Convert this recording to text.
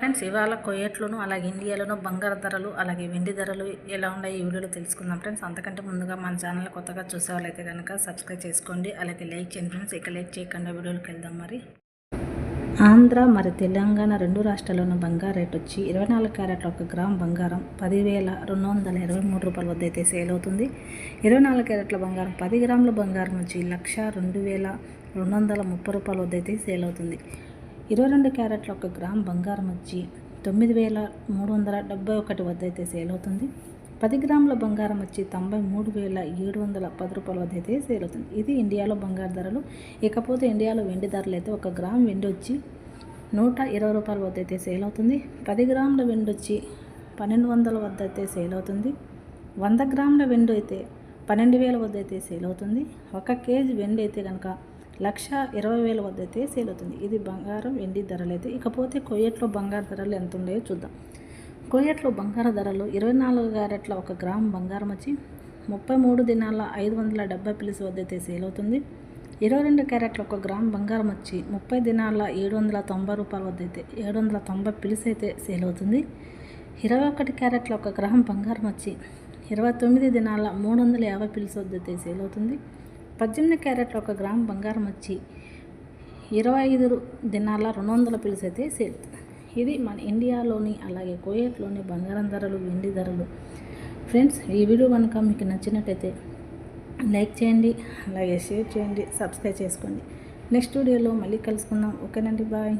Friends ఇవాళ కొయ్యట్లోను అలాగే ఇండియాలోను బంగారు ధరలు అలాగే వెండి ధరలు ఎలా ఉన్నాయి ఈ వీడియోలో తెలుసుకుందాం ఫ్రెండ్స్. అంతకంటే ముందుగా మన ఛానల్ కొత్తగా చూసే వాళ్ళైతే కనుక సబ్స్క్రైబ్ చేసుకోండి అలాగే లైక్ చేయండి ఫ్రెండ్స్. ఇక లైక్ చేయకుండా వీడియోలోకి వెళ్దాం మరి. ఆంధ్ర మరి తెలంగాణ రెండు రాష్ట్రాల్లోనూ బంగారు రేట్ వచ్చి ఇరవై నాలుగు క్యారెట్ల ఒక గ్రామ్ బంగారం పదివేల రెండు వందల ఇరవై మూడు రూపాయల వద్ద అయితే సేల్ అవుతుంది. ఇరవై నాలుగు క్యారెట్ల బంగారం పది గ్రాముల బంగారం వచ్చి లక్ష రెండు వేల రెండు వందల ముప్పై రూపాయల వద్ద అయితే సేల్ అవుతుంది. ఇరవై రెండు క్యారెట్ల ఒక గ్రామ్ బంగారం వచ్చి తొమ్మిది వేల మూడు వందల డెబ్బై ఒకటి వద్ద అయితే సేల్ అవుతుంది. పది గ్రాముల బంగారం వచ్చి తొంభై మూడు వేల ఏడు వందల పది రూపాయల వద్ద అయితే సేల్ అవుతుంది. ఇది ఇండియాలో బంగారు ధరలు. ఇకపోతే ఇండియాలో వెండి ధరలు అయితే ఒక గ్రామ్ వెండి వచ్చి నూట ఇరవై రూపాయల వద్ద అయితే సేల్ అవుతుంది. పది గ్రాముల వెండి వచ్చి పన్నెండు వందల వద్ద అయితే సేల్ అవుతుంది. వంద గ్రాముల వెండి అయితే పన్నెండు వేల వద్ద అయితే సేల్ అవుతుంది. ఒక కేజీ వెండి అయితే కనుక లక్ష ఇరవై వేల వద్ద అయితే సేల్ అవుతుంది. ఇది బంగారం వెండి ధరలు అయితే ఇకపోతే కొయ్యట్లో బంగారు ధరలు ఎంత ఉన్నాయో చూద్దాం. కోయట్లో బంగారు ధరలు ఇరవై నాలుగు క్యారెట్ల ఒక గ్రామ్ బంగారం వచ్చి ముప్పై మూడు దినాల ఐదు వందల డెబ్బై పిలిసి వద్ద అయితే సేల్ అవుతుంది. ఇరవై రెండు క్యారెట్ల ఒక గ్రామ్ బంగారం వచ్చి ముప్పై దినాల ఏడు వందల తొంభై రూపాయల వద్ద అయితే ఏడు వందల తొంభై పిలిసి అయితే సేల్ అవుతుంది. ఇరవై ఒకటి క్యారెట్ల ఒక గ్రామ్ బంగారం వచ్చి ఇరవై తొమ్మిది దినాల మూడు వందల యాభై పిలిసి వద్ద అయితే సేల్ అవుతుంది. పద్దెనిమిది క్యారెట్ల ఒక గ్రామ్ బంగారం వచ్చి ఇరవై ఐదు దినాల రెండు వందల పిలిసి అయితే సేల్ ఇది మన ఇండియాలోని అలాగే కోయట్లోని బంగారం ధరలు వెండి ధరలు. ఫ్రెండ్స్ ఈ వీడియో కనుక మీకు నచ్చినట్టయితే లైక్ చేయండి అలాగే షేర్ చేయండి సబ్స్క్రైబ్ చేసుకోండి. నెక్స్ట్ వీడియోలో మళ్ళీ కలుసుకుందాం. ఓకేనండి బాయ్.